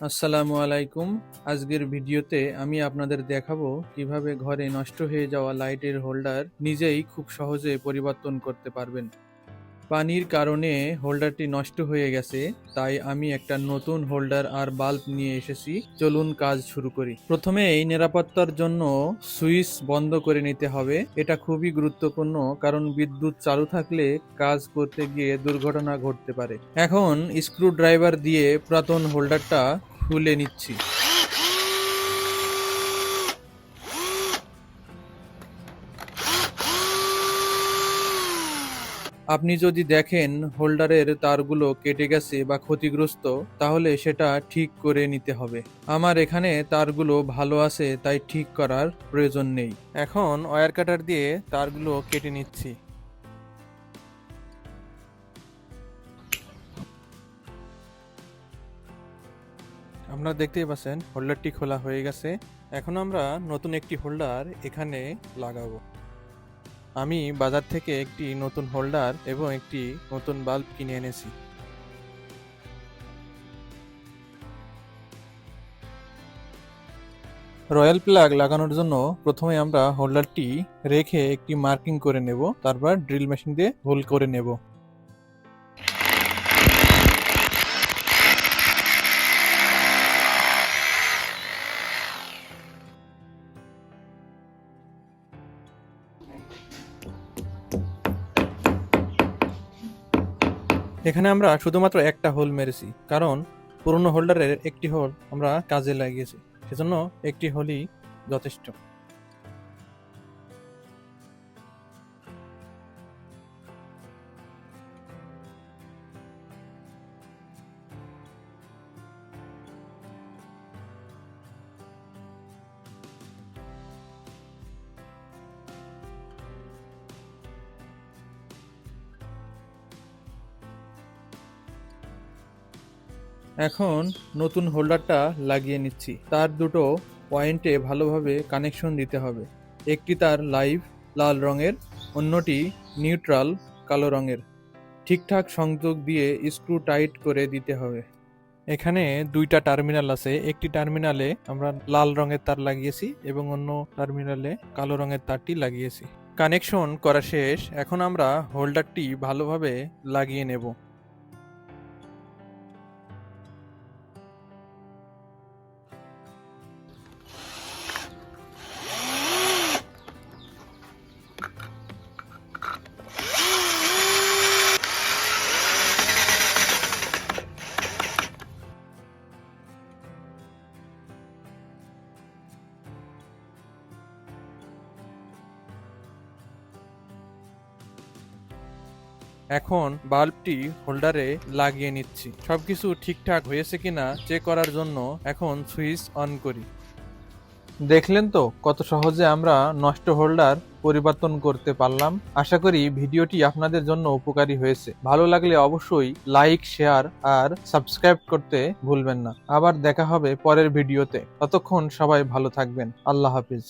আসসালামু আলাইকুম। আজকের ভিডিওতে আমি আপনাদের দেখাবো কীভাবে ঘরে নষ্ট হয়ে যাওয়া লাইটের হোল্ডার নিজেই খুব সহজে পরিবর্তন করতে পারবেন। পানির কারণে হোল্ডারটি নষ্ট হয়ে গেছে, তাই আমি একটা নতুন হোল্ডার আর বাল্ব নিয়ে এসেছি। চলুন কাজ শুরু করি। প্রথমে এই নিরাপত্তার জন্য সুইচ বন্ধ করে নিতে হবে। এটা খুবই গুরুত্বপূর্ণ, কারণ বিদ্যুৎ চালু থাকলে কাজ করতে গিয়ে দুর্ঘটনা ঘটতে পারে। এখন স্ক্রু ড্রাইভার দিয়ে পুরাতন হোল্ডারটা খুলে নিচ্ছি। আপনি যদি দেখেন হোল্ডারের তারগুলো কেটে গেছে বা ক্ষতিগ্রস্ত, তাহলে সেটা ঠিক করে নিতে হবে। আমার এখানে তারগুলো ভালো আছে, তাই ঠিক করার প্রয়োজন নেই। এখন ওয়্যার কাটার দিয়ে তারগুলো কেটে নিচ্ছি। আপনারা দেখতেই পাচ্ছেন, হোল্ডারটি খোলা হয়ে গেছে। এখন আমরা নতুন একটি হোল্ডার এখানে লাগাবো। আমি বাজার থেকে একটি নতুন হোল্ডার এবং একটি নতুন বাল্ব কিনে এনেছি। রয়্যাল প্লাগ লাগানোর জন্য প্রথমে আমরা হোল্ডারটি রেখে একটি মার্কিং করে নেব, তারপর ড্রিল মেশিন দিয়ে হোল করে নেব। এখানে আমরা শুধুমাত্র একটা হোল মেরেছি, কারণ পুরনো হোল্ডারের একটি হোল আমরা কাজে লাগিয়েছি। সেজন্য একটি হোলই যথেষ্ট। এখন নতুন হোল্ডারটা লাগিয়ে নিচ্ছি। তার দুটো পয়েন্টে ভালোভাবে কানেকশন দিতে হবে। একটি তার লাইভ লাল রঙের, অন্যটি নিউট্রাল কালো রঙের। ঠিকঠাক সংযোগ দিয়ে স্ক্রু টাইট করে দিতে হবে। এখানে দুইটা টার্মিনাল আছে। একটি টার্মিনালে আমরা লাল রঙের তার লাগিয়েছি এবং অন্য টার্মিনালে কালো রঙের তারটি লাগিয়েছি। কানেকশন করা শেষ। এখন আমরা হোল্ডারটি ভালোভাবে লাগিয়ে নেব। এখন বাল্বটি হোল্ডারে লাগিয়ে নিচ্ছি। সবকিছু ঠিকঠাক হয়েছে কিনা চেক করার জন্য এখন সুইচ অন করি। দেখলেন তো কত সহজে আমরা নষ্ট হোল্ডার পরিবর্তন করতে পারলাম। আশা করি ভিডিওটি আপনাদের জন্য উপকারী হয়েছে। ভালো লাগলে অবশ্যই লাইক, শেয়ার আর সাবস্ক্রাইব করতে ভুলবেন না। আবার দেখা হবে পরের ভিডিওতে। ততক্ষণ সবাই ভালো থাকবেন। আল্লাহ হাফিজ।